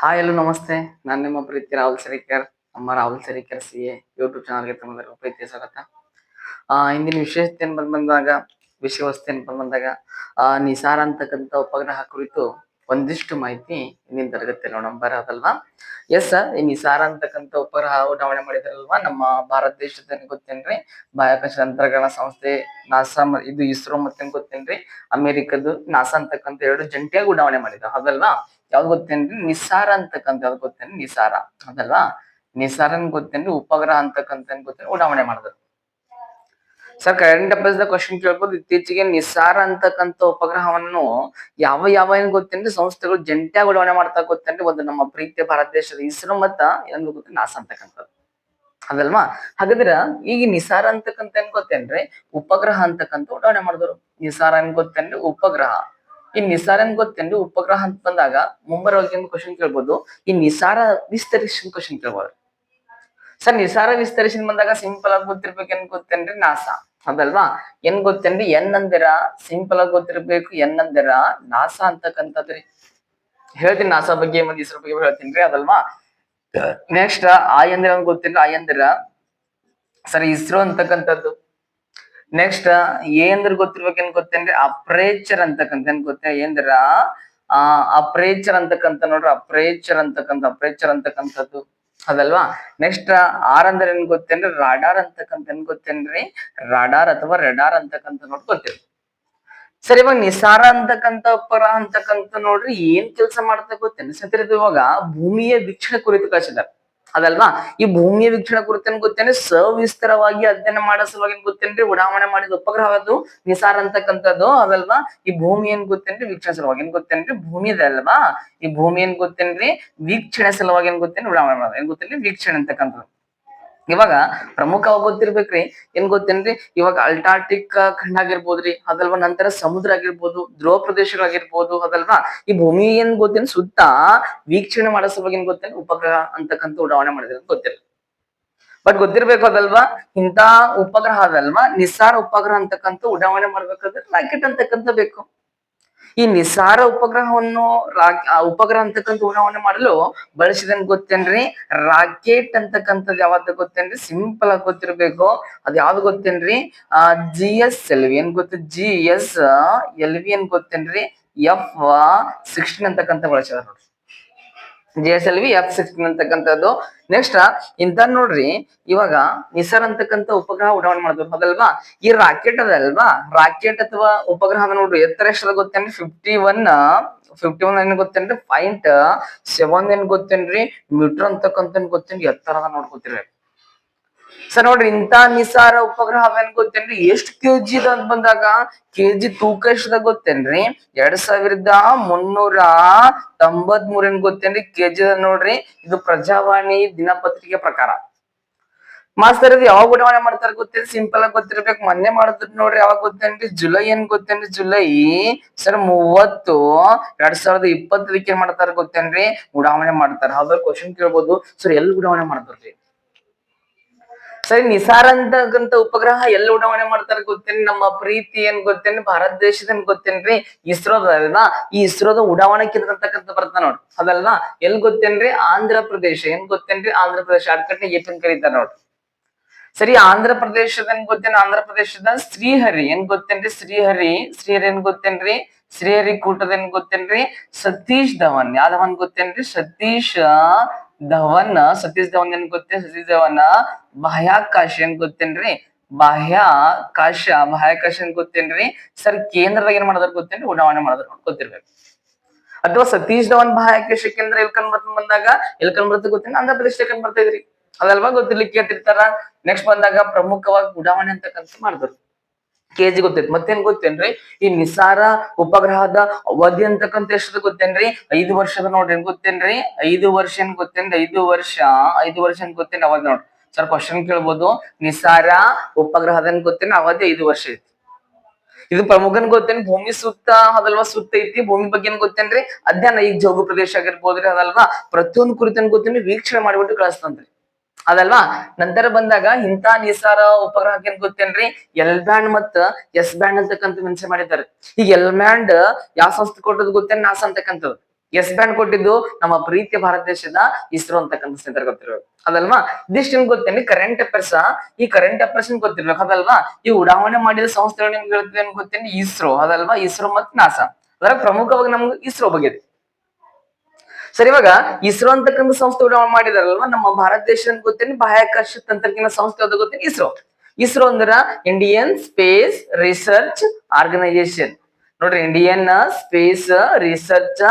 Hi ಎಲ್ಲೋ ನಮಸ್ತೆ. ನಾನು ನಿಮ್ಮ ಪ್ರೀತಿ ರಾಹುಲ್ ಸರಿಕರ್, ನಮ್ಮ Rahul Sarikar C A YouTube ಚಾನಲ್ಗೆ ತಮ್ಮೆಲ್ಲರಿಗೂ ಪ್ರೀತಿಯ ಸ್ವಾಗತ. ಇಂದಿನ ವಿಶೇಷತೆ ಬಂದಾಗ ವಿಷಯ ವಸ್ತು ಏನ್ ಬಂದ್ ಬಂದಾಗ ನಿಸಾರ ಅಂತಕ್ಕಂಥ ಉಪಗ್ರಹ ಕುರಿತು ಒಂದಿಷ್ಟು ಮಾಹಿತಿ ಇಂದಿನ ತರಗತಿಯಲ್ಲಿ ನೋಡೋಣ. ಬರೋದಲ್ವಾ ಎಸ್ ಈ ನಿಸಾರ ಅಂತಕ್ಕಂಥ ಉಪಗ್ರಹ ಉಡಾವಣೆ ಮಾಡಿದಾರಲ್ವಾ? ನಮ್ಮ ಭಾರತ ದೇಶದ ಗೊತ್ತೇನ್ರಿ? ಬಾಹ್ಯಾಕಾಶ ತಂತ್ರಜ್ಞಾನ ಸಂಸ್ಥೆ ನಾಸಾ ಇದು ಇಸ್ರೋ ಮತ್ತೆ ಗೊತ್ತೇನ್ರಿ? ಅಮೆರಿಕದ್ದು ನಾಸಾ ಅಂತಕ್ಕಂಥ ಎರಡು ಜಂಟಿಯಾಗಿ ಉಡಾವಣೆ ಮಾಡಿದ ಅದಲ್ವಾ ಯಾವ್ದು ಗೊತ್ತೇನ್ರಿ? ನಿಸಾರ ಅಂತಕ್ಕಂಥ ಯಾವ್ದು ಗೊತ್ತೇನ್ರಿ? ನಿಸಾರ ಅದಲ್ವಾ ನಿಸಾರನ್ ಗೊತ್ತೇನ್ರಿ? ಉಪಗ್ರಹ ಅಂತಕ್ಕಂಥ ಗೊತ್ತೇನ್ರಿ? ಉಡಾವಣೆ ಮಾಡಿದ್ರು. Sir current affairs the question ಕೇಳ್ಬೋದು. ಇತ್ತೀಚೆಗೆ ನಿಸಾರ ಅಂತಕ್ಕಂಥ ಉಪಗ್ರಹವನ್ನು ಯಾವ ಯಾವ ಏನ್ ಗೊತ್ತೇನ್ರಿ? ಸಂಸ್ಥೆಗಳು ಜಂಟಿಯಾಗಿ ಉಡಾವಣೆ ಮಾಡ್ತಾ ಗೊತ್ತೇನ್ರಿ? ಒಂದು ನಮ್ಮ ಪ್ರೀತಿಯ ಭಾರತ ದೇಶದ ಇಸ್ರೋ ಮತ್ತ ಏನ್ ಗೊತ್ತ ನಾಸಾ ಅಂತಕ್ಕಂಥದ್ದು. ಅದಲ್ವಾ ಹಾಗಾದ್ರೆ ಈಗ ನಿಸಾರ ಅಂತಕ್ಕಂಥ ಏನ್ ಗೊತ್ತೇನ್ರಿ? ಉಪಗ್ರಹ ಅಂತಕ್ಕಂಥ ಉಡಾವಣೆ ಮಾಡಿದ್ರು. ನಿಸಾರ ಏನ್ ಗೊತ್ತೇನ್ರಿ? ಉಪಗ್ರಹ. ಈ ನಿಸಾರ ಏನ್ ಗೊತ್ತೇನ್ರಿ? ಉಪಗ್ರಹ ಅಂತ ಬಂದಾಗ ಮುಂಬರೋಗಿ ಕ್ವಶನ್ ಕೇಳ್ಬೋದು. ಈ ನಿಸಾರ ವಿಸ್ತರಿಸಿದ ಕ್ವಶನ್ ಕೇಳ್ಬೋದು. ಸರ್, ನಿಸಾರ ವಿಸ್ತರಿಸಿದ ಬಂದಾಗ ಸಿಂಪಲ್ ಆಗಿ ಗೊತ್ತಿರ್ಬೇಕು ಏನ್ ಗೊತ್ತೇನ್ರಿ? ನಾಸಾ. ಅದಲ್ವಾ ಏನ್ ಗೊತ್ತೇನ್ರಿ? ಎನ್ ಅಂದಿರ? ಸಿಂಪಲ್ ಆಗಿ ಗೊತ್ತಿರ್ಬೇಕು. ಎನ್ ಅಂದಿರ? ನಾಸಾ ಅಂತಕ್ಕಂಥದ್ರಿ. ಹೇಳ್ತೀನಿ ನಾಸಾ ಬಗ್ಗೆ, ಮತ್ತೆ ಇಸ್ರೋ ಬಗ್ಗೆ ಹೇಳ್ತೀನಿ ಅದಲ್ವಾ? ನೆಕ್ಸ್ಟ್ ಆಯಂದ್ರ ಅಂತ ಗೊತ್ತಿಲ್ಲ? ಆ ಎಂದಿರ, ಸರಿ, ಇಸ್ರೋ ಅಂತಕ್ಕಂಥದ್ದು. ನೆಕ್ಸ್ಟ್ ಏಂದ್ರ ಗೊತ್ತಿರ್ಬೇಕು, ಏನ್ ಗೊತ್ತೇನ್ರಿ? ಅಪ್ರೇಚರ್ ಅಂತಕ್ಕಂಥ ಏನ್ ಗೊತ್ತೇ? ಏಂದ್ರ ಆ, ಅಪ್ರೇಚರ್ ಅಂತಕ್ಕಂಥ ನೋಡ್ರಿ, ಅಪ್ರೇಚರ್ ಅಂತಕ್ಕಂಥ, ಅಪ್ರೇಚರ್ ಅಂತಕ್ಕಂಥದ್ದು. ಅದಲ್ವಾ ನೆಕ್ಸ್ಟ್ ಆರ್ ಅಂದ್ರೆ ಏನ್ ಗೊತ್ತೇನ್ರಿ? ರಾಡಾರ್ ಅಂತಕ್ಕಂತ ಏನ್ ಗೊತ್ತೇನ್ರಿ? ರಾಡಾರ್ ಅಥವಾ ರೆಡಾರ್ ಅಂತಕ್ಕಂತ ನೋಡ್ ಗೊತ್ತಿರಿ ಸರಿ, ಇವಾಗ ನಿಸಾರ ಅಂತಕ್ಕಂತ ಪರ ಅಂತಕ್ಕಂತ ನೋಡ್ರಿ ಏನ್ ಕೆಲಸ ಮಾಡ್ತಾ ಗೊತ್ತೇನು ಸತ್ರಿ ಇವಾಗ ಭೂಮಿಯ ವೀಕ್ಷಣೆ ಕುರಿತು ಕಳಿಸಿದಾರೆ ಅದಲ್ವಾ? ಈ ಭೂಮಿಯ ವೀಕ್ಷಣೆ ಕುರಿತೇನು ಗೊತ್ತೇನೆ? ಸವಿಸ್ತರವಾಗಿ ಅಧ್ಯಯನ ಮಾಡೋ ಸಲುವಾಗಿ ಏನ್ ಗೊತ್ತೇನ್ರಿ ಉಡಾವಣೆ ಮಾಡಿದ ಉಪಗ್ರಹ ಅದು, ನಿಸಾರ ಅಂತಕ್ಕಂಥದ್ದು, ಅದಲ್ವಾ? ಈ ಭೂಮಿ ಏನ್ ಗೊತ್ತೇನ್ರಿ ವೀಕ್ಷಣೆ ಸಲುವಾಗಿ ಏನ್ ಗೊತ್ತೇನ್ರಿ ಭೂಮಿ ಅಲ್ವಾ? ಈ ಭೂಮಿ ಏನ್ ಗೊತ್ತೇನ್ರಿ ವೀಕ್ಷಣೆ ಸಲುವಾಗಿ ಏನ್ ಗೊತ್ತೇನ್ರಿ ಉಡಾವಣೆ ಮಾಡೋದು. ಏನ್ ಗೊತ್ತೇನ್ರಿ ವೀಕ್ಷಣೆ ಅಂತಕ್ಕಂಥದ್ದು. ಇವಾಗ ಪ್ರಮುಖವಾಗಿ ಗೊತ್ತಿರ್ಬೇಕ್ರಿ. ಏನ್ ಗೊತ್ತೇನ್ರಿ? ಇವಾಗ ಅಲ್ಟಾರ್ಟಿಕ್ ಖಂಡ ಆಗಿರ್ಬೋದ್ರಿ ಅದಲ್ವಾ? ನಂತರ ಸಮುದ್ರ ಆಗಿರ್ಬೋದು ಧ್ರುವ ಪ್ರದೇಶಗಳಾಗಿರ್ಬೋದು, ಅದಲ್ವಾ? ಈ ಭೂಮಿ ಏನ್ ಗೊತ್ತೇನ್? ಸುತ್ತ ವೀಕ್ಷಣೆ ಮಾಡೋ ಸಲುವಾಗಿ ಏನ್ ಗೊತ್ತೇನ್? ಉಪಗ್ರಹ ಅಂತಕ್ಕಂತ ಉಡಾವಣೆ ಮಾಡಿದ್ರೆ ಗೊತ್ತಿಲ್ಲ ಬಟ್ ಗೊತ್ತಿರ್ಬೇಕು ಅದಲ್ವಾ? ಇಂತ ಉಪಗ್ರಹ ಅದಲ್ವಾ? ನಿಸ್ಸಾರ ಉಪಗ್ರಹ ಅಂತಕ್ಕಂಥ ಉಡಾವಣೆ ಮಾಡ್ಬೇಕಾದ್ರೆ ರಾಕೆಟ್ ಅಂತಕ್ಕಂಥ ಬೇಕು. ಈ ನಿಸಾರ ಉಪಗ್ರಹವನ್ನು ಉಪಗ್ರಹ ಅಂತಕ್ಕಂಥ ಉಡಾವಣೆ ಮಾಡಲು ಬಳಸಿದನ್ ಗೊತ್ತೇನ್ರಿ? ರಾಕೆಟ್ ಅಂತಕ್ಕಂಥದ್ದು ಯಾವತ್ತ ಗೊತ್ತೇನ್ರಿ? ಸಿಂಪಲ್ ಆಗಿ ಗೊತ್ತಿರ್ಬೇಕು. ಅದ್ ಯಾವ್ದು ಗೊತ್ತೇನ್ರಿ? ಆ ಜಿ ಎಸ್ ಎಲ್ ವಿ ಏನ್ ಗೊತ್ತ? ಜಿ ಎಸ್ ಎಲ್ ವಿ ಏನ್ ಗೊತ್ತೇನ್ರಿ? ಎಫ್ ಸಿಕ್ಸ್ಟೀನ್ ಅಂತಕ್ಕಂಥ ಬಳಸಿದಾರ ನೋಡ್ರಿ. G S L V F sixteen ಅಂತಕ್ಕಂಥದ್ದು. ನೆಕ್ಸ್ಟ್ ಇಂತ ನೋಡ್ರಿ, ಇವಾಗ ನಿಸರ್ ಅಂತಕ್ಕಂಥ ಉಪಗ್ರಹ ಉಡಾವಣೆ ಮಾಡಿದ್ರು ಹೌದಲ್ವಾ? ಈ ರಾಕೆಟ್ ಅದಲ್ವಾ ರಾಕೆಟ್ ಅಥವಾ ಉಪಗ್ರಹ ನೋಡ್ರಿ, ಎತ್ತರ ಎಷ್ಟು ಗೊತ್ತೇನ್ರಿ? ಫಿಫ್ಟಿ ಒನ್ ಫಿಫ್ಟಿ ಒನ್ ಏನ್ ಗೊತ್ತೇನ್ರಿ? ಪಾಯಿಂಟ್ ಸೆವೆನ್ ಏನ್ ಗೊತ್ತೇನ್ರಿ? ಮೀಟರ್ ಅಂತಕ್ಕಂಥ ಗೊತ್ತೇನ್ರಿ? ಎತ್ತರ ಅದ ನೋಡ್ಕೊತಿರ್ಬೇಕು ಸರ್ ನೋಡ್ರಿ ಇಂತ ನಿಸಾರ ಉಪಗ್ರಹ ಅವೇನ್ ಗೊತ್ತೇನ್ರಿ? ಎಷ್ಟು ಕೆಜಿ ಅಂತ ಬಂದಾಗ, ಕೆಜಿ ತೂಕ ಎಷ್ಟದ ಗೊತ್ತೇನ್ರಿ? ಎರಡ್ ಸಾವಿರದ ಮುನ್ನೂರ ತೊಂಬತ್ ಮೂರ್ ಏನ್ ಗೊತ್ತೇನ್ರಿ ಕೆಜಿ ನೋಡ್ರಿ. ಇದು ಪ್ರಜಾವಾಣಿ ದಿನಪತ್ರಿಕೆ ಪ್ರಕಾರ. ಮಾಸ್ತರ್, ಇದು ಯಾವಾಗ ಉಡಾವಣೆ ಮಾಡ್ತಾರ ಗೊತ್ತೇನ್? ಸಿಂಪಲ್ ಆಗಿ ಗೊತ್ತಿರ್ಬೇಕು. ಮೊನ್ನೆ ಮಾಡಿದ್ರು ನೋಡ್ರಿ, ಯಾವಾಗ ಗೊತ್ತೇನ್ರಿ? ಜುಲೈ ಏನ್ ಗೊತ್ತೇನ್ರಿ? ಜುಲೈ ಸರ್ ಮೂವತ್ತು, ಎರಡ್ ಸಾವಿರದ ಇಪ್ಪತ್ತದಕ್ಕೆ ಏನ್ ಮಾಡ್ತಾರ ಗೊತ್ತೇನ್ರಿ? ಉಡಾವಣೆ ಮಾಡ್ತಾರ. ಹೌದ್ರ ಕ್ವಶನ್ ಕೇಳ್ಬೋದು. ಸರ್, ಎಲ್ಲಿ ಉಡಾವಣೆ ಮಾಡ್ತಾರ್ರಿ? ಸರಿ, ನಿಸಾರ್ ಅಂತಕ್ಕಂಥ ಉಪಗ್ರಹ ಎಲ್ಲಿ ಉಡಾವಣೆ ಮಾಡ್ತಾರ ಗೊತ್ತೇನ್ರಿ? ನಮ್ಮ ಪ್ರೀತಿ ಏನ್ ಗೊತ್ತೇನ್ರಿ? ಭಾರತ ದೇಶದ ಗೊತ್ತೇನ್ರಿ? ಇಸ್ರೋದಲ್ವಾ ಈ ಇಸ್ರೋದ ಉಡಾವಣೆ ಕೇಂದ್ರ ಬರ್ತಾನ ನೋಡ್ರಿ ಅದಲ್ವಾ? ಎಲ್ ಗೊತ್ತೇನ್ರಿ? ಆಂಧ್ರ ಪ್ರದೇಶ. ಏನ್ ಗೊತ್ತೇನ್ರಿ? ಆಂಧ್ರ ಪ್ರದೇಶ. ಶಾರ್ಟ್ಕಟ್ ಏಪನ್ ಕರೀತಾರ ನೋಡ್ರಿ ಸರಿ, ಆಂಧ್ರ ಪ್ರದೇಶದ ಏನ್ ಗೊತ್ತೇನ? ಆಂಧ್ರ ಪ್ರದೇಶದ ಶ್ರೀಹರಿ. ಏನ್ ಗೊತ್ತೇನ್ರಿ? ಶ್ರೀಹರಿ. ಶ್ರೀಹರಿ ಏನ್ ಗೊತ್ತೇನ್ರಿ? ಶ್ರೀಹರಿ ಕೂಟದ ಏನ್ ಗೊತ್ತೇನ್ರಿ? ಸತೀಶ್ ಧವನ್. ಯಾವ್ದವನ್ ಗೊತ್ತೇನ್ರಿ? ಸತೀಶ್ ಧವನ್ ಸತೀಶ್ ಧವನ್ ಏನ್ ಗೊತ್ತೇನ್ ಸತೀಶ್ ಧವನ್ ಬಾಹ್ಯಾಕಾಶ ಏನ್ ಗೊತ್ತೇನ್ರಿ? ಬಾಹ್ಯಾಕಾಶ ಬಾಹ್ಯಾಕಾಶ ಏನ್ ಗೊತ್ತೇನ್ರಿ? ಸರ್, ಕೇಂದ್ರದಾಗ ಏನ್ ಮಾಡೋದ್ರ ಗೊತ್ತೇನ್ರಿ? ಉಡಾವಣೆ ಮಾಡೋದ್ರ ಗೊತ್ತಿರ್ಬೇಕು. ಅಥವಾ ಸತೀಶ್ ಧವನ್ ಬಾಹ್ಯಾಕಾಶ ಕೇಂದ್ರ ಎಲ್ ಕಂಡ್ ಬರ್ತದ ಬಂದಾಗ ಎಲ್ ಕಂಡ್ ಗೊತ್ತೇನ್ ಆಂಧ್ರ ಪ್ರದೇಶ ಬರ್ತಾ ಇದ್ರಿ? ಅದಲ್ವಾ ಗೊತ್ತಿರ್ಲಿಕ್ಕೆ ಕೇಳ್ತಿರ್ತಾರ? ನೆಕ್ಸ್ಟ್ ಬಂದಾಗ ಪ್ರಮುಖವಾಗಿ ಉಡಾವಣೆ ಅಂತಕ್ಕಂಥ ಮಾಡಿದ್ರು. ಕೆಜಿ ಗೊತ್ತೈತಿ. ಮತ್ತೇನ್ ಗೊತ್ತೇನ್ರಿ? ಈ ನಿಸಾರ ಉಪಗ್ರಹದ ಅವಧಿ ಅಂತಕ್ಕಂತ ಎಷ್ಟು ಗೊತ್ತೇನ್ರಿ? ಐದು ವರ್ಷದ ನೋಡ್ರಿ, ಏನ್ ಗೊತ್ತೇನ್ರಿ? ಐದು ವರ್ಷ ಏನ್ ಗೊತ್ತೇನ್ರಿ? ಐದು ವರ್ಷ ಐದು ವರ್ಷ ಏನ್ ಗೊತ್ತೇನ್ ಅವಧಿ ನೋಡ್ರಿ. ಸರ್ ಕ್ವಶನ್ ಕೇಳ್ಬೋದು. ನಿಸಾರ ಉಪಗ್ರಹದ ಏನ್ ಗೊತ್ತೇನ್ರಿ? ಅವಧಿ ಐದು ವರ್ಷ ಐತಿ. ಇದು ಪ್ರಮುಖನ್ ಗೊತ್ತೇನ್ ಭೂಮಿ ಸುತ್ತ ಅದಲ್ವಾ ಸುತ್ತ ಐತಿ. ಭೂಮಿ ಬಗ್ಗೆ ಏನ್ ಗೊತ್ತೇನ್ರಿ? ಅಧ್ಯಯನ ಈಗ ಜೋಗು ಪ್ರದೇಶ ಆಗಿರ್ಬೋದ್ರಿ, ಅದಲ್ವಾ? ಪ್ರತಿಯೊಂದು ಕುರಿತನ್ ಗೊತ್ತೇನ್ರಿ? ವೀಕ್ಷಣೆ ಮಾಡಿಬಿಟ್ಟು ಕಳಿಸ್ತಂತ್ರಿ ಅದಲ್ವಾ? ನಂತರ ಬಂದಾಗ ಇಂಥ ನಿಸಾರ ಉಪಗ್ರಹಕ್ಕೆ ಗೊತ್ತೇನ್ರಿ? ಎಲ್ ಬ್ಯಾಂಡ್ ಮತ್ತ ಎಸ್ ಬ್ಯಾಂಡ್ ಅಂತಕ್ಕಂತ ಮೆನ್ಷನ್ ಮಾಡಿದ್ದಾರೆ. ಈಗ ಎಲ್ ಬ್ಯಾಂಡ್ ಯಾವ ಸಂಸ್ಥೆ ಕೊಟ್ಟದ್ ಗೊತ್ತೇನ್ ನಾಸ ಅಂತಕ್ಕಂಥದ್ದು? ಎಸ್ ಬ್ಯಾಂಡ್ ಕೊಟ್ಟಿದ್ದು ನಮ್ಮ ಪ್ರೀತಿಯ ಭಾರತ ದೇಶದ ಇಸ್ರೋ ಅಂತಕ್ಕಂಥ ಸ್ನೇಹಿತರು ಗೊತ್ತಿರ್ಬೇಕು ಅದಲ್ವಾ? ಇದಿಷ್ಟು ಗೊತ್ತೇನೆ ಕರೆಂಟ್ ಅಫೇರ್ಸ್ ಈ ಕರೆಂಟ್ ಅಫೇರ್ಸ್ ಗೊತ್ತಿರ್ಬೇಕು. ಅದಲ್ವಾ? ಈ ಉಡಾವಣೆ ಮಾಡಿದ ಸಂಸ್ಥೆಗಳು ನಿಮ್ಗೆ ಗೊತ್ತೇನೆ ಇಸ್ರೋ. ಅದಲ್ವಾ? ಇಸ್ರೋ ಮತ್ತು ನಾಸಾ ಅದರ ಪ್ರಮುಖವಾಗಿ ನಮ್ಗೆ ಇಸ್ರೋ ಬಗ್ಗೆ. ಸರಿ, ಇವಾಗ ಇಸ್ರೋ ಅಂತಕ್ಕಂಥ ಸಂಸ್ಥೆ ಮಾಡಿದಾರಲ್ವ? ನಮ್ಮ ಭಾರತ ದೇಶ ಗೊತ್ತೇನೆ? ಬಾಹ್ಯಾಕಾಶ ತಂತ್ರಜ್ಞಾನ ಸಂಸ್ಥೆ ಅಂತ ಗೊತ್ತೇನೆ? ಇಸ್ರೋ. ಇಸ್ರೋ ಅಂದ್ರ ಇಂಡಿಯನ್ ಸ್ಪೇಸ್ ರಿಸರ್ಚ್ ಆರ್ಗನೈಸೇಷನ್ ನೋಡ್ರಿ ಇಂಡಿಯನ್ ಸ್ಪೇಸ್ ರಿಸರ್ಚ್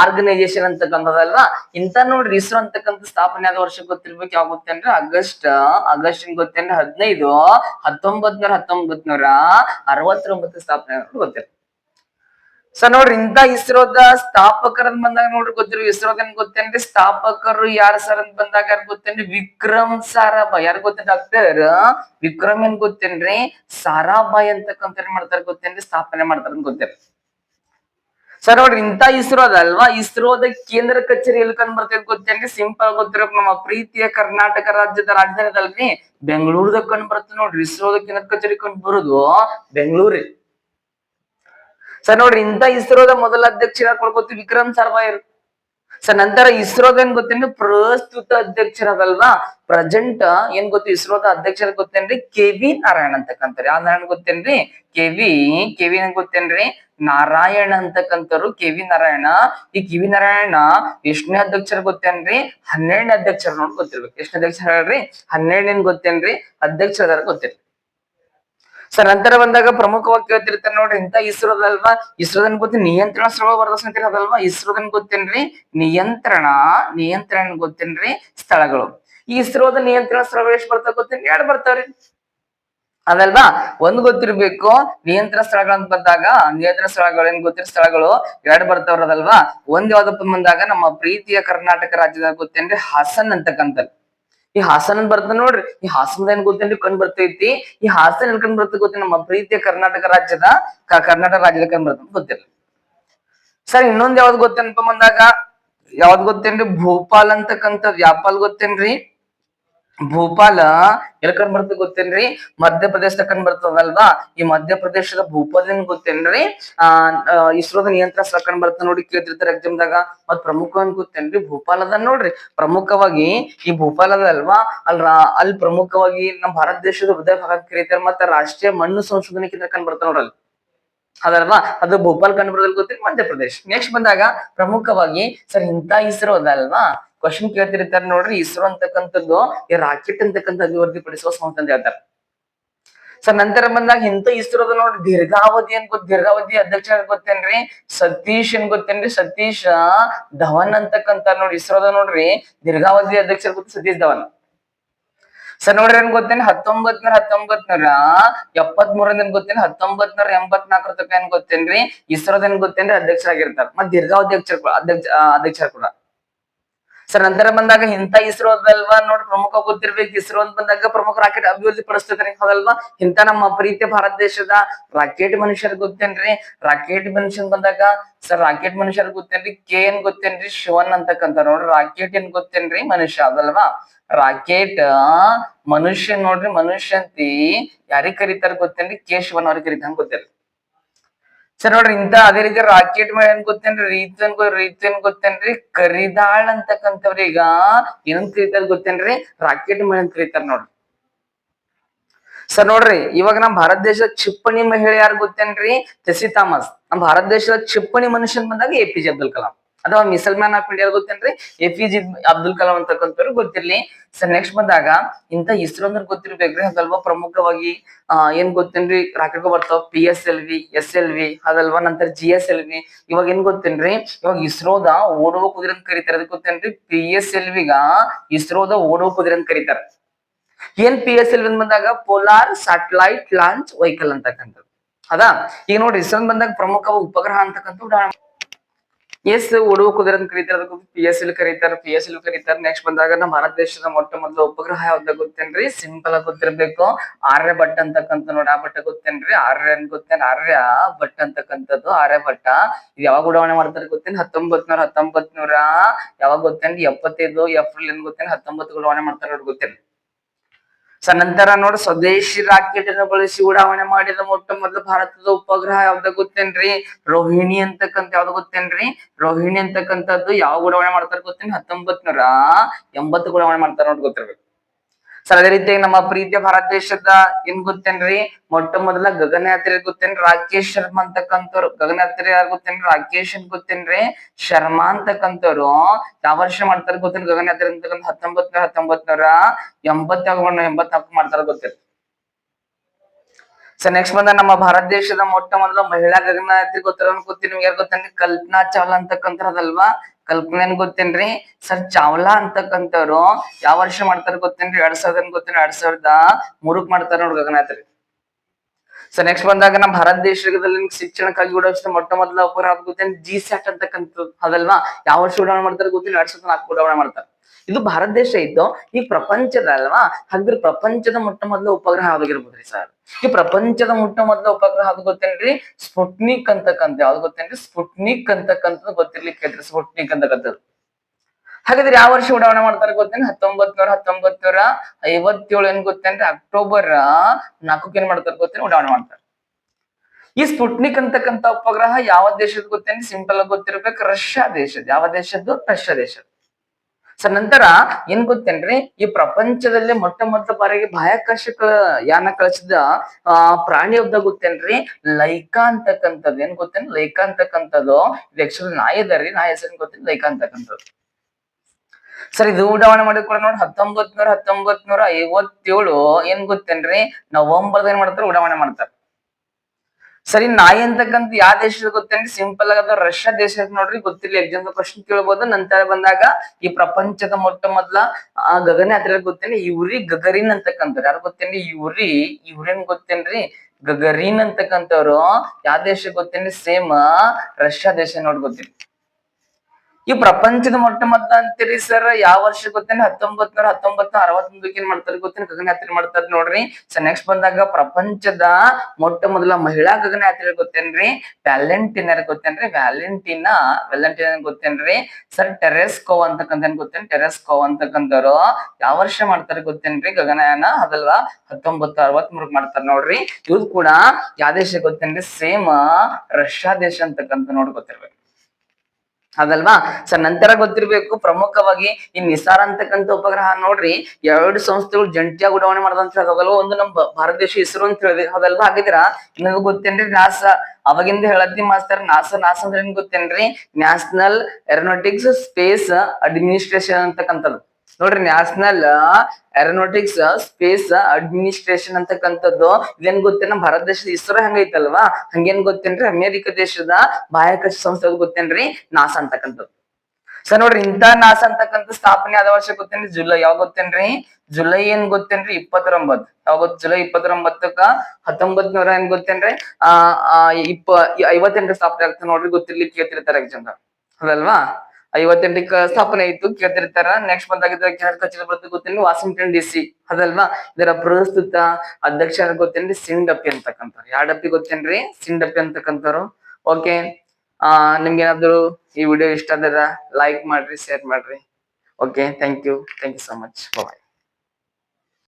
ಆರ್ಗನೈಸೇಷನ್ ಅಂತಕ್ಕಂಥದ್ದಲ್ವಾ ಇಂತ ನೋಡ್ರಿ, ಇಸ್ರೋ ಅಂತಕ್ಕಂಥ ಸ್ಥಾಪನೆ ಆದ ವರ್ಷ ಗೊತ್ತಿರ್ಬೇಕು ಯಾವ ಗೊತ್ತೇನ್ರಿ? ಆಗಸ್ಟ್ ಆಗಸ್ಟ್ ಗೊತ್ತೇನ್ರಿ? ಹದಿನೈದು ಹತ್ತೊಂಬತ್ ನೂರ ಹತ್ತೊಂಬತ್ ನೂರ ಅರವತ್ತೊಂಬತ್ತು ಸ್ಥಾಪನೆ ಗೊತ್ತಿರ್ತದೆ ಗೊತ್ತಿರ ಸೊ ನೋಡ್ರಿ ಇಂತ ಇಸ್ರೋದ ಸ್ಥಾಪಕರ ಅಂತ ಬಂದಾಗ ನೋಡ್ರಿ ಗೊತ್ತಿರೋ ಇಸ್ರೋದ ಗೊತ್ತೇನ್ರಿ? ಸ್ಥಾಪಕರು ಯಾರ ಸರ್ ಅಂತ ಬಂದಾಗ ಯಾರು ಗೊತ್ತೇನ್ರಿ? ವಿಕ್ರಮ್ ಸಾರಾಭಾಯ್ ಯಾರು ಗೊತ್ತೇನ್ ಡಾಕ್ಟರ್ ವಿಕ್ರಮ್ ಏನ್ ಗೊತ್ತೇನ್ರಿ? ಸಾರಾಭಾಯ್ ಅಂತಕ್ಕಂಥ ಏನ್ ಮಾಡ್ತಾರೆ ಗೊತ್ತೇನ್ರಿ? ಸ್ಥಾಪನೆ ಮಾಡ್ತಾರ ಅಂತ ಗೊತ್ತೇನ್ರಿ. ಸರ್ ನೋಡ್ರಿ ಇಂತ ಇಸ್ರೋ ಅಲ್ವಾ? ಇಸ್ರೋದ ಕೇಂದ್ರ ಕಚೇರಿ ಎಲ್ಲಿ ಕಂಡು ಬರ್ತೈತಿ ಗೊತ್ತೇನ್ರಿ? ಸಿಂಪಲ್ ಗೊತ್ತಿರೋ ನಮ್ಮ ಪ್ರೀತಿಯ ಕರ್ನಾಟಕ ರಾಜ್ಯದ ರಾಜಧಾನಿದಲ್ರಿ. ಬೆಂಗಳೂರದಾಗ ಕಂಡು ಬರ್ತದೆ ನೋಡ್ರಿ, ಇಸ್ರೋದ ಕೇಂದ್ರ ಕಚೇರಿ ಕಂಡು ಬರುದು. ಬೆಂಗಳೂರಿ. ಸರ್ ನೋಡ್ರಿ ಇಂತ ಇಸ್ರೋದ ಮೊದಲ ಅಧ್ಯಕ್ಷರ ಕೊಡ್ಕೋತೀವಿ ವಿಕ್ರಮ್ ಸರ್ವಾಯರ್ ಸರ್, ನಂತರ ಇಸ್ರೋದ ಏನ್ ಗೊತ್ತೇನ್ರಿ? ಪ್ರಸ್ತುತ ಅಧ್ಯಕ್ಷರದಲ್ವಾ? ಪ್ರೆಸೆಂಟ್ ಏನ್ ಗೊತ್ತು ಇಸ್ರೋದ ಅಧ್ಯಕ್ಷರ ಗೊತ್ತೇನ್ರಿ? ಕೆ ವಿ ನಾರಾಯಣ್ ಅಂತಕ್ಕಂತಾರೆ ಆ ನಾರಾಯಣ ಗೊತ್ತೇನ್ರಿ? ಕೆ ವಿ ಕೆ ವಿ ಗೊತ್ತೇನ್ರಿ? ನಾರಾಯಣ ಅಂತಕ್ಕಂಥವ್ರು ಕೆ ವಿ ನಾರಾಯಣ. ಈ ಕೆ ವಿ ನಾರಾಯಣ ಎಷ್ಟನೇ ಅಧ್ಯಕ್ಷರ ಗೊತ್ತೇನ್ರಿ? ಹನ್ನೆರಡನೇ ಅಧ್ಯಕ್ಷರ ನೋಡಿ ಗೊತ್ತಿರ್ಬೇಕು. ಎಷ್ಟನೇ ಅಧ್ಯಕ್ಷರ ಹೇಳ್ರಿ? ಹನ್ನೆರಡನೇ ಗೊತ್ತೇನ್ರಿ? ಅಧ್ಯಕ್ಷರ ಗೊತ್ತಿರ್ಲಿ ಸರ್, ನಂತರ ಬಂದಾಗ ಪ್ರಮುಖವಾಗಿ ಕೇಳ್ತಿರ್ತಾರೆ ನೋಡ್ರಿ ಇಂತ ಇಸ್ರೋದಲ್ವಾ? ಇಸ್ರೋದನ್ ಗೊತ್ತಿ ನಿಯಂತ್ರಣ ಸ್ಥಳ ಅಂತ ಅದಲ್ವಾ? ಇಸ್ರೋದನ್ ಗೊತ್ತೇನ್ರಿ? ನಿಯಂತ್ರಣ ನಿಯಂತ್ರಣ ಗೊತ್ತೇನ್ರಿ ಸ್ಥಳಗಳು. ಈ ಇಸ್ರೋದ ನಿಯಂತ್ರಣ ಸ್ಥಳಗಳು ಎಷ್ಟು ಬರ್ತಾವ ಗೊತ್ತೇನ್ರಿ? ಎರಡು ಬರ್ತಾವ್ರಿ. ಅದಲ್ವಾ? ಒಂದ್ ಗೊತ್ತಿರ್ಬೇಕು, ನಿಯಂತ್ರಣ ಸ್ಥಳಗಳು ಅಂತ ಬಂದಾಗ, ನಿಯಂತ್ರಣ ಸ್ಥಳಗಳು ಏನ್ ಗೊತ್ತಿರೋ ಸ್ಥಳಗಳು ಎರಡು ಬರ್ತಾವ್ರದಲ್ವಾ? ಒಂದ್ ಯಾವ್ದಪ್ಪ ಬಂದಾಗ ನಮ್ಮ ಪ್ರೀತಿಯ ಕರ್ನಾಟಕ ರಾಜ್ಯದಾಗ ಗೊತ್ತೇನ್ರಿ ಹಾಸನ್ ಅಂತಕ್ಕಂಥ ಈ ಹಾಸನ ಅಂತ ಬರ್ತದೆ ನೋಡ್ರಿ, ಈ ಹಾಸನದ ಏನ್ ಗೊತ್ತೇನ್ರಿ ಕಂಡು ಬರ್ತೈತಿ? ಈ ಹಾಸನ ಎಲ್ಲಿ ಕಂಡು ಬರ್ತದೆ ಗೊತ್ತೇನು ನಮ್ಮ ಪ್ರೀತಿಯ ಕರ್ನಾಟಕ ರಾಜ್ಯದ ಕ- ಕರ್ನಾಟಕ ರಾಜ್ಯದ ಕಂಡು ಬರ್ತದೆ ಗೊತ್ತಿಲ್ಲ. ಸರ್, ಇನ್ನೊಂದ್ ಯಾವ್ದು ಗೊತ್ತೇನಪ್ಪ ಬಂದಾಗ? ಯಾವ್ದು ಗೊತ್ತೇನ್ರಿ? ಭೋಪಾಲ್ ಅಂತಕ್ಕಂಥ ವ್ಯಾಪಾಲ್ ಗೊತ್ತೇನ್ರಿ? ಭೂಪಾಲ ಎಲ್ಲಿ ಕಂಡು ಬರ್ತದೆ ಗೊತ್ತೇನ್ರಿ? ಮಧ್ಯಪ್ರದೇಶ ಕಂಡು ಬರ್ತದಲ್ವಾ? ಈ ಮಧ್ಯಪ್ರದೇಶದ ಭೂಪಾಲದಿಂದ ಗೊತ್ತೇನ್ರಿ? ಆ ಇಸ್ರೋದ ನಿಯಂತ್ರಣ ಕಂಡು ಬರ್ತದೆ ನೋಡಿ ಕೇಳ್ತಿರ್ತಾರೆ ಎಕ್ಸಾಮ್ದಾಗ ಮತ್ ಪ್ರಮುಖ ಗೊತ್ತೇನ್ರಿ? ಭೂಪಾಲದ ನೋಡ್ರಿ. ಪ್ರಮುಖವಾಗಿ ಈ ಭೂಪಾಲದ ಅಲ್ವಾ? ಅಲ್ ಅಲ್ಲಿ ಪ್ರಮುಖವಾಗಿ ನಮ್ಮ ಭಾರತ ದೇಶದ ಹೃದಯ ಭಾಗ ಕರೀತಾರೆ ಮತ್ತೆ ರಾಷ್ಟ್ರೀಯ ಮಣ್ಣು ಸಂಶೋಧನೆ ಕೇಂದ್ರ ಕಂಡು ಬರ್ತಾವ ನೋಡ್ರಿ ಅದಲ್ವಾ? ಅದು ಭೋಪಾಲ್ ಕಂಡು ಬರೋದ್ರಲ್ಲಿ ಗೊತ್ತಿಲ್ಲ ಮಧ್ಯಪ್ರದೇಶ ನೆಕ್ಸ್ಟ್ ಬಂದಾಗ ಪ್ರಮುಖವಾಗಿ ಸರ್ ಇಂತ ಇಸ್ರೋ ಅದಲ್ವಾ? ಕ್ವಶನ್ ಕೇಳ್ತಿರ್ತಾರೆ ನೋಡ್ರಿ ಇಸ್ರೋ ಅಂತಕ್ಕಂಥದ್ದು, ಈ ರಾಕೆಟ್ ಅಂತಕ್ಕಂಥ ಅಭಿವೃದ್ಧಿ ಪಡಿಸುವ ಸಂಸ್ಥೆ ಅಂತ ಹೇಳ್ತಾರೆ ಸರ್ ನಂತರ ಬಂದಾಗ ಇಂತ ಇಸ್ರೋದ ನೋಡ್ರಿ, ದೀರ್ಘಾವಧಿ ಅಂತ ಗೊತ್ತ, ದೀರ್ಘಾವಧಿ ಅಧ್ಯಕ್ಷ ಗೊತ್ತೇನ್ರಿ? ಸತೀಶ್ ಏನ್ ಗೊತ್ತೇನ್ರಿ? ಸತೀಶ್ ಧವನ್ ಅಂತಕ್ಕಂಥ ನೋಡ್ರಿ ಇಸ್ರೋದ ನೋಡ್ರಿ, ದೀರ್ಘಾವಧಿ ಅಧ್ಯಕ್ಷ ಗೊತ್ತ? ಸತೀಶ್ ಧವನ್. ಸರ್ ನೋಡ್ರಿ ಏನ್ ಗೊತ್ತೇನೆ ಹತ್ತೊಂಬತ್ ನೂರ ಹತ್ತೊಂಬತ್ ನೂರ ಎಪ್ಪತ್ ಮೂರನೇನ್ ಗೊತ್ತೇನೆ ಹತ್ತೊಂಬತ್ ನೂರ ಎಂಬತ್ನಾಲ್ಕರ ಏನ್ ಗೊತ್ತೇನ್ರಿ? ಇಸ್ರೋದ ಏನ್ ಗೊತ್ತೇನ್ರಿ? ಅಧ್ಯಕ್ಷರಾಗಿರ್ತಾರ. ಮತ್ ದೀರ್ಘಾವಧಿ ಅಧ್ಯಕ್ಷ ಅಧ್ಯಕ್ಷ, ಅಧ್ಯಕ್ಷರ ಕೂಡ. ಸರ್ ನಂತರ ಬಂದಾಗ ಇಂತ ಇಸ್ರೋ ಅದಲ್ವಾ? ನೋಡ್ರಿ, ಪ್ರಮುಖ ಗೊತ್ತಿರ್ಬೇಕು. ಇಸ್ರೋ ಅಂತ ಬಂದಾಗ ಪ್ರಮುಖ ರಾಕೆಟ್ ಅಭಿವೃದ್ಧಿ ಪಡಿಸ್ತೈತ್ರಿ ಹೌದಲ್ವಾ ಇಂತ ನಮ್ಮ ಪ್ರೀತಿ ಭಾರತ ದೇಶದ ರಾಕೆಟ್ ಮನುಷ್ಯರ್ ಗೊತ್ತೇನ್ರಿ? ರಾಕೆಟ್ ಮನುಷ್ಯನ್ ಬಂದಾಗ ಸರ್ ರಾಕೆಟ್ ಮನುಷ್ಯರ್ ಗೊತ್ತೇನ್ರಿ? ಕೆ ಏನ್ ಗೊತ್ತೇನ್ರಿ? ಶಿವನ್ ಅಂತಕ್ಕಂತ ನೋಡ್ರಿ, ರಾಕೆಟ್ ಏನ್ ಗೊತ್ತೇನ್ರಿ? ಮನುಷ್ಯ ಅದಲ್ವಾ? ರಾಕೆಟ್ ಮನುಷ್ಯ ನೋಡ್ರಿ, ಮನುಷ್ಯ ಅಂತಿ, ಯಾರಿಗ್ ಕರೀತಾರ ಗೊತ್ತೇನ್ರಿ? ಕೆ ಶಿವನ್ ಅವ್ರಿಗೆ ಕರೀತಾರ ಗೊತ್ತಿಲ್ಲ ಸರ್ ನೋಡ್ರಿ, ಇಂತ ಅದೇ ರೀತಿ ರಾಕೆಟ್ ಮೇಲೆ ಏನ್ ಗೊತ್ತೇನ್ರಿ? ರೀತಿ ರೀತನ್ ಗೊ- ರೀತಿ ಏನ್ ಗೊತ್ತೇನ್ರಿ? ಕರಿದಾಳ್ ಅಂತಕ್ಕಂಥವ್ರಿ ಈಗ ಏನಂತ ಕರೀತಾರ ಗೊತ್ತೇನ್ರಿ? ರಾಕೆಟ್ ಮೇಲೆ ಕರೀತಾರ ನೋಡ್ರಿ. ಸರ್ ನೋಡ್ರಿ, ಇವಾಗ ನಮ್ ಭಾರತ ದೇಶದ ಕ್ಷಿಪಣಿ ಮಹಿಳೆ ಯಾರು ಗೊತ್ತೇನ್ರಿ? ಟೆಸಿ ಥಾಮಸ್ ನಮ್ ಭಾರತ ದೇಶದ ಕ್ಷಿಪಣಿ ಮನುಷ್ಯನ್ ಬಂದಾಗ A P J Abdul Kalam. ಅಥವಾ ಮಿಸಲ್ ಮ್ಯಾನ್ ಆಫ್ ಇಂಡಿಯಾ ಗೊತ್ತೇನ್ರಿ? A P J Abdul Kalam ಅಂತಕ್ಕಂಥವ್ರು ಗೊತ್ತಿರ್ಲಿ. ಸರ್ ನೆಕ್ಸ್ಟ್ ಬಂದಾಗ ಇಂತ ಇಸ್ರೋ ಅಂದ್ರೆ ಗೊತ್ತಿರ್ಬೇಕ್ರಿ. ಅದಲ್ವಾ ಪ್ರಮುಖವಾಗಿ ಏನ್ ಗೊತ್ತೇನ್ರಿ? ರಾಕೆಟ್ ಬರ್ತಾವ. P S L V S L V ಅದಲ್ವಾ? ನಂತರ ಜಿ ಎಸ್ ಎಲ್ ವಿ ಇವಾಗ ಏನ್ ಗೊತ್ತೇನ್ರಿ? ಇವಾಗ ಇಸ್ರೋದ ಓಡುವ ಕುದುರೆ ಅಂತ ಕರೀತಾರೆ. ಅದಕ್ಕೆ ಗೊತ್ತೇನ್ರಿ? ಪಿ ಎಸ್ ಎಲ್ ವಿಗ ಇಸ್ರೋದ ಓಡುವ ಕುದುರೆ ಅಂತ ಕರೀತಾರೆ. ಏನ್ ಪಿ ಎಸ್ ಎಲ್ ಬಂದಾಗ? ಪೋಲಾರ್ ಸ್ಯಾಟಲೈಟ್ ಲಾಂಚ್ ವೆಹಿಕಲ್ ಅಂತಕ್ಕಂಥದ್ದು ಅದಾ? ಈಗ ನೋಡ್ರಿ ಇಸ್ರೋ ಬಂದಾಗ ಪ್ರಮುಖ ಉಪಗ್ರಹ ಅಂತಕ್ಕಂಥ ಎಸ್ ಉಡುವ ಕುದುರೆ ಅಂತ ಕರೀತಾರೆ, ಅದಕ್ಕೆ ಪಿ ಎಸ್ ಎಲ್ ಕರೀತಾರೆ ಪಿ ಎಸ್ ಎಲ್ ಕರೀತಾರೆ. ನೆಕ್ಸ್ಟ್ ಬಂದಾಗ ನಮ್ಮ ಭಾರತ ದೇಶದ ಮೊಟ್ಟ ಮೊದಲ ಉಪಗ್ರಹ ಯಾವ್ದ ಗೊತ್ತೇನ್ರಿ? ಸಿಂಪಲ್ ಆಗಿ ಗೊತ್ತಿರ್ಬೇಕು. ಆರ್ಯ ಭಟ್ ಅಂತಕ್ಕಂಥ ನೋಡಿ, ಆ ಭಟ್ಟ ಗೊತ್ತೇನ್ರಿ? ಆರ್ಯ ಗೊತ್ತೇನ್? ಆರ್ಯ ಭಟ್ ಅಂತಕ್ಕಂಥದ್ದು, ಆರ್ಯ ಭಟ್ಟ. ಇದು ಯಾವಾಗ ಉಡಾವಣೆ ಮಾಡ್ತಾರೆ ಗೊತ್ತೇನ್? ಹತ್ತೊಂಬತ್ ನೂರ ಹತ್ತೊಂಬತ್ ನೂರ ಯಾವಾಗ ಗೊತ್ತೇನ್ರಿ ಎಪ್ಪತ್ತೈದು ಏಪ್ರಿಲ್ ಏನ್ ಗೊತ್ತೇನ್? ಹತ್ತೊಂಬತ್ತು ಉಡಾವಣೆ ಮಾಡ್ತಾರೆ ನೋಡಿ ಗೊತ್ತೇನ್ರಿ ನೋಡ ಸ್ವದೇಶಿ ರಾಕೆಟ್ ಅನ್ನು ಬಳಸಿ ಉಡಾವಣೆ ಮಾಡಿದ ಮೊಟ್ಟ ಮೊದಲು ಭಾರತದ ಉಪಗ್ರಹ ಯಾವ್ದ ಗೊತ್ತೇನ್ರಿ? ರೋಹಿಣಿ ಅಂತಕ್ಕಂತ ಯಾವ್ದು ಗೊತ್ತೇನ್ರಿ? ರೋಹಿಣಿ ಅಂತಕ್ಕಂಥದ್ದು ಯಾವ ಉಡಾವಣೆ ಮಾಡ್ತಾರ ಗೊತ್ತೇನ್ರಿ? ಹತ್ತೊಂಬತ್ ನೂರ ಎಂಬತ್ತು ಉಡಾವಣೆ ಮಾಡ್ತಾರ ನೋಡಿ ಗೊತ್ತಿರ್ಬೇಕು. ಸರ್ ಅದೇ ರೀತಿ ನಮ್ಮ ಪ್ರೀತಿಯ ಭಾರತ ದೇಶದ ಏನ್ ಗೊತ್ತೇನ್ರಿ? ಮೊಟ್ಟ ಮೊದಲ ಗಗನಯಾತ್ರಿ ಗೊತ್ತೇನ್ರಿ? ರಾಕೇಶ್ ಶರ್ಮಾ ಅಂತಕ್ಕಂಥವ್ರು. ಗಗನಯಾತ್ರಿ ಗೊತ್ತೇನ್ರಿ? ರಾಕೇಶ್ ಅಂತ ಗೊತ್ತೇನ್ರಿ? ಶರ್ಮಾ ಅಂತಕ್ಕಂಥವ್ರು. ಯಾವ ವರ್ಷ ಮಾಡ್ತಾರ ಗೊತ್ತೇನ್ ಗಗನಯಾತ್ರಿ ಅಂತಕ್ಕಂಥ ಹತ್ತೊಂಬತ್ ನೂರ ಹತ್ತೊಂಬತ್ ನೂರ ಎಂಬತ್ತಾಗ ಎಂಬತ್ನಾಲ್ಕು ಮಾಡ್ತಾರ ಗೊತ್ತಿಲ್ಲ ಸೊ ನೆಕ್ಸ್ಟ್ ಬಂದ ನಮ್ಮ ಭಾರತ ದೇಶದ ಮೊಟ್ಟ ಮೊದಲ ಮಹಿಳಾ ಗಗನಯಾತ್ರಿ ಗೊತ್ತಿರೋ ಗೊತ್ತೀನಿ. ನಿಮ್ಗೆ ಯಾರು ಗೊತ್ತೇನ್ರಿ? ಕಲ್ಪನಾ ಚಾವ್ಲಾ ಅಂತಕ್ಕಂಥದ್ದಲ್ವಾ ಕಲ್ಪನೆ ಏನ್ ಗೊತ್ತೇನ್ರಿ? ಸರ್, ಚಾವ್ಲಾ ಅಂತಕ್ಕಂಥವ್ರು ಯಾವ ವರ್ಷ ಮಾಡ್ತಾರ ಗೊತ್ತೇನ್ರಿ? ಎರಡ್ ಸಾವಿರದ ಗೊತ್ತೇನ್ರಿ? ಎರಡ್ ಸಾವಿರದ ಮೂರಕ್ ಮಾಡ್ತಾರ ನೋಡ್ ಗಗನಯಾತ್ರಿ. ಸೊ ನೆಕ್ಸ್ಟ್ ಬಂದಾಗ ನಮ್ಮ ಭಾರತ ದೇಶದಲ್ಲಿ ಶಿಕ್ಷಣಕ್ಕಾಗಿ ಉಡಾಯಿಸಿದ ಮೊಟ್ಟ ಮೊದಲ ಉಪಗ್ರಹ ಗೊತ್ತೇನು ಜಿ ಸ್ಯಾಟ್ ಅಂತಕ್ಕಂಥದ್ದು. ಅದಲ್ವಾ? ಯಾವ ವರ್ಷ ಉಡಾವಣೆ ಮಾಡ್ತಾರೆ ಗೊತ್ತಿಲ್ಲ. ಎರಡ್ ಸಾವಿರದ ನಾಲ್ಕು ಉಡಾವಣೆ ಮಾಡ್ತಾರೆ. ಇದು ಭಾರತ ದೇಶ ಇದ್ದು, ಈ ಪ್ರಪಂಚದ ಅಲ್ವಾ ಹಾಗಿದ್ರೆ ಪ್ರಪಂಚದ ಮೊಟ್ಟ ಮೊದಲ ಉಪಗ್ರಹ ರೀ ಸರ್? ಈ ಪ್ರಪಂಚದ ಮೊಟ್ಟ ಮೊದಲ ಉಪಗ್ರಹ ಅದು ಗೊತ್ತೇನ್ರಿ? ಸ್ಪುಟ್ನಿಕ್ ಅಂತಕ್ಕಂಥ ಯಾವ್ದು ಗೊತ್ತೇನ್ರಿ? ಸ್ಪುಟ್ನಿಕ್ ಅಂತಕ್ಕಂಥದ್ದು ಗೊತ್ತಿರ್ಲಿಕ್ಕೆ ಐತ್ರಿ, ಸ್ಪುಟ್ನಿಕ್ ಅಂತಕ್ಕಂಥದ್ದು. ಹಾಗಾದ್ರೆ ಯಾವ ವರ್ಷ ಉಡಾವಣೆ ಮಾಡ್ತಾರೆ ಗೊತ್ತೇನು ಹತ್ತೊಂಬತ್ ನೂರ ಹತ್ತೊಂಬತ್ ನೂರ ಐವತ್ತೇಳು ಏನ್ ಗೊತ್ತೇನ್ರಿ? ಅಕ್ಟೋಬರ್ ನಾಲ್ಕಕ್ಕೆ ಏನ್ ಮಾಡ್ತಾರೆ ಗೊತ್ತೇನು ಉಡಾವಣೆ ಮಾಡ್ತಾರೆ. ಈ ಸ್ಪುಟ್ನಿಕ್ ಅಂತಕ್ಕಂಥ ಉಪಗ್ರಹ ಯಾವ ದೇಶದ ಗೊತ್ತೇನು ಸಿಂಪಲ್ ಆಗಿ ಗೊತ್ತಿರ್ಬೇಕು, ರಷ್ಯಾ ದೇಶದ ಯಾವ ದೇಶದ್ದು? ರಷ್ಯಾ ದೇಶದ ಸೊ ನಂತರ ಏನ್ ಗೊತ್ತೇನ್ರಿ? ಈ ಪ್ರಪಂಚದಲ್ಲಿ ಮೊಟ್ಟ ಮೊದಲ ಬಾರಿಗೆ ಬಾಹ್ಯಾಕಾಶ ಯಾನ ಕಳಿಸಿದ, ಆ, ಪ್ರಾಣಿ ಒಬ್ಬ ಗೊತ್ತೇನ್ರಿ? ಲೈಕಾ ಅಂತಕ್ಕಂಥದ್ದು. ಏನ್ ಗೊತ್ತೇನ್? ಲೈಕಾ ಅಂತಕ್ಕಂಥದ್ದು. ಇದು ಆಕ್ಚುಲಿ ನಾಯಿ ಅದ ರೀ. ನಾಯಿ ಹೆಸರು ಗೊತ್ತಿಲ್ಲ ಲೈಕಾ ಅಂತಕ್ಕಂಥದ್ದು. ಸರ್, ಇದು ಉಡಾವಣೆ ಮಾಡಿ ಕೂಡ ನೋಡಿ. ಹತ್ತೊಂಬತ್ ನೂರ ಹತ್ತೊಂಬತ್ ನೂರ ಐವತ್ತೇಳು ಏನ್ ಗೊತ್ತೇನ್ರಿ? ನವೆಂಬರ್ ಏನ್ ಮಾಡ್ತಾರೆ? ಉಡಾವಣೆ ಮಾಡ್ತಾರೆ. ಸರಿ ನಾಯಿ ಅಂತಕ್ಕಂಥ ಯಾವ ದೇಶದ ಗೊತ್ತೇನ್ರಿ? ಸಿಂಪಲ್ ಆಗದ ರಷ್ಯಾ ದೇಶ ನೋಡ್ರಿ, ಗೊತ್ತಿಲ್ಲ. ಎಕ್ಸಾಮ್ ಕ್ವಶನ್ ಕೇಳ್ಬೋದು. ನಂತರ ಬಂದಾಗ ಈ ಪ್ರಪಂಚದ ಮೊಟ್ಟ ಮೊದಲ, ಆ ಗಗನಯಾತ್ರೆ ಗೊತ್ತೇನ್ರಿ? ಇವ್ರಿ ಗಗರಿನ್ ಅಂತಕ್ಕಂಥವ್ರು. ಯಾರು ಗೊತ್ತೇನ್ರಿ? ಇವ್ರಿ, ಇವ್ರೇನ್ ಗೊತ್ತೇನ್ರಿ? ಗಗರಿನ್ ಅಂತಕ್ಕಂಥವ್ರು. ಯಾವ ದೇಶ ಗೊತ್ತೇನ್ರಿ? ಸೇಮ್ ರಷ್ಯಾ ದೇಶ ನೋಡ್ ಗೊತ್ತಿಲ್ಲ. ಈ ಪ್ರಪಂಚದ ಮೊಟ್ಟ ಮೊದಲ ಅಂತೀರಿ ಸರ್ ಯಾವ ವರ್ಷ ಗೊತ್ತೇನೆ? ಹತ್ತೊಂಬತ್ ನೂರ ಹತ್ತೊಂಬತ್ ಅರವತ್ತೊಂದಕ್ಕೆ ಏನ್ ಮಾಡ್ತಾರೆ ಗೊತ್ತೇನೆ? ಗಗನಯಾತ್ರೆ ಮಾಡ್ತಾರೆ ನೋಡ್ರಿ. ಸೊ ನೆಕ್ಸ್ಟ್ ಬಂದಾಗ ಪ್ರಪಂಚದ ಮೊಟ್ಟ ಮೊದಲ ಮಹಿಳಾ ಗಗನಯಾತ್ರೆ ಗೊತ್ತೇನ್ರಿ? ವ್ಯಾಲೆಂಟಿನರ್ ಗೊತ್ತೇನ್ರಿ? ವ್ಯಾಲೆಂಟಿನಾ? ವ್ಯಾಲೆಂಟಿನ ಗೊತ್ತೇನ್ರಿ? ಸರ್ ಟೆರೆಸ್ಕೋ ಅಂತಕ್ಕಂಥ ಗೊತ್ತೇನ್? ಟೆರೆಸ್ಕೋ ಅಂತಕ್ಕಂಥವ್ರು. ಯಾವ ವರ್ಷ ಮಾಡ್ತಾರೆ ಗೊತ್ತೇನ್ರಿ? ಗಗನಯಾನ? ಅದಲ್ವಾ? ಹತ್ತೊಂಬತ್ತು ಅರವತ್ ಮಾಡ್ತಾರೆ ನೋಡ್ರಿ. ಇವ್ರು ಕೂಡ ಯಾವ ದೇಶ ಗೊತ್ತೇನ್ರಿ? ಸೇಮ್ ರಷ್ಯಾ ದೇಶ ಅಂತಕ್ಕಂಥ ನೋಡ್ ಗೊತ್ತಿರ್ಬೇಕು. ಅದಲ್ವಾ? ಸರ್ ನಂತರ ಗೊತ್ತಿರ್ಬೇಕು, ಪ್ರಮುಖವಾಗಿ ಈ ನಿಸಾರ್ ಅಂತಕ್ಕಂಥ ಉಪಗ್ರಹ ನೋಡ್ರಿ, ಎರಡು ಸಂಸ್ಥೆಗಳು ಜಂಟಿಯಾಗಿ ಉಡಾವಣೆ ಮಾಡದಂತ ಹೇಳೋದಲ್ವ? ಒಂದು ನಮ್ಮ ಭಾರತ ದೇಶ ಇಸ್ರೋ ಅಂತ ಹೇಳಿದ್ರಿ ಹೌದಲ್ವಾ ಹಾಗಿದ್ರ ಇನ್ನೊಂದು ಗೊತ್ತೇನ್ರಿ, ನಾಸ, ಅವಾಗಿಂದ ಹೇಳತ್ತಿ ಮಾಸ್ತರ್, ನಾಸ ನಾಸ ಅಂದ್ರೆ ಏನ್ ಗೊತ್ತೇನ್ರಿ? ನ್ಯಾಷನಲ್ ಏರೋನಾಟಿಕ್ಸ್ ಸ್ಪೇಸ್ ಅಡ್ಮಿನಿಸ್ಟ್ರೇಷನ್ ಅಂತಕ್ಕಂಥದ್ದು. ನೋಡ್ರಿ ನ್ಯಾಷನಲ್ ಏರೋನಾಟಿಕ್ಸ್ ಸ್ಪೇಸ್ ಅಡ್ಮಿನಿಸ್ಟ್ರೇಷನ್ ಅಂತಕ್ಕಂಥದ್ದು. ಇದೇನ್ ಗೊತ್ತೇನ? ಭಾರತ ದೇಶದ ಇಸ್ರೋ ಹೆಂಗೈತಲ್ವಾ ಹಂಗೇನ್ ಗೊತ್ತೇನ್ರಿ? ಅಮೆರಿಕ ದೇಶದ ಬಾಹ್ಯಾಕಾಶ ಸಂಸ್ಥೆ ಗೊತ್ತೇನ್ರಿ? ನಾಸಾ ಅಂತಕ್ಕಂಥದ್ದು. ಸರ್ ನೋಡ್ರಿ ಇಂತ ನಾಸಾ ಅಂತಕ್ಕಂಥ ಸ್ಥಾಪನೆ ಆದ ವರ್ಷ ಗೊತ್ತೇನ್ರಿ? ಜುಲೈ. ಯಾವ ಗೊತ್ತೇನ್ರಿ? ಜುಲೈ ಏನ್ ಗೊತ್ತೇನ್ರಿ? ಇಪ್ಪತ್ತೊಂಬತ್. ಯಾವ ಜುಲೈ ಇಪ್ಪತ್ತೊಂಬತ್ತಕ್ಕ ಹತ್ತೊಂಬತ್ ನೂರ ಏನ್ ಗೊತ್ತೇನ್ರಿ? ಆ ಇಪ್ಪ ಐವತ್ತೆಂಟು ಸ್ಥಾಪನೆ ಆಗ್ತದೆ ನೋಡ್ರಿ. ಗೊತ್ತಿರ್ಲಿಕ್ಕೆ ಕೇಳ್ತಿರ್ತಾರೆ ಎಕ್ಸಾಮ್ ಹೌದಲ್ವಾ ಐವತ್ತೆಂಟಕ್ಕೆ ಸ್ಥಾಪನೆ ಆಯ್ತು ಕೇಳ್ತಿರ್ತಾರ. ನೆಕ್ಸ್ಟ್ ಬಂದಾಗ ಕಚೇರಿ ಬರ್ತದೆ ಗೊತ್ತೇನು? ವಾಷಿಂಗ್ಟನ್ ಡಿ ಸಿ ಅದಲ್ವಾ? ಇದರ ಪ್ರಸ್ತುತ ಅಧ್ಯಕ್ಷ ಗೊತ್ತೇನ್ರಿ? ಸಿಂಡಪ್ಪಿ ಅಂತಕ್ಕಂಥವ್ರು. ಯಾವ ಡಪ್ಪಿ ಗೊತ್ತೇನ್ರಿ? ಸಿಂಡಪ್ಪಿ ಅಂತಕ್ಕಂಥವ್ರು. ಓಕೆ ಆ ನಿಮ್ಗೆ ಏನಾದ್ರು ಈ ವಿಡಿಯೋ ಇಷ್ಟ ಆದ್ರೆ ಲೈಕ್ ಮಾಡ್ರಿ ಶೇರ್ ಮಾಡ್ರಿ. Okay thank you thank you so much bye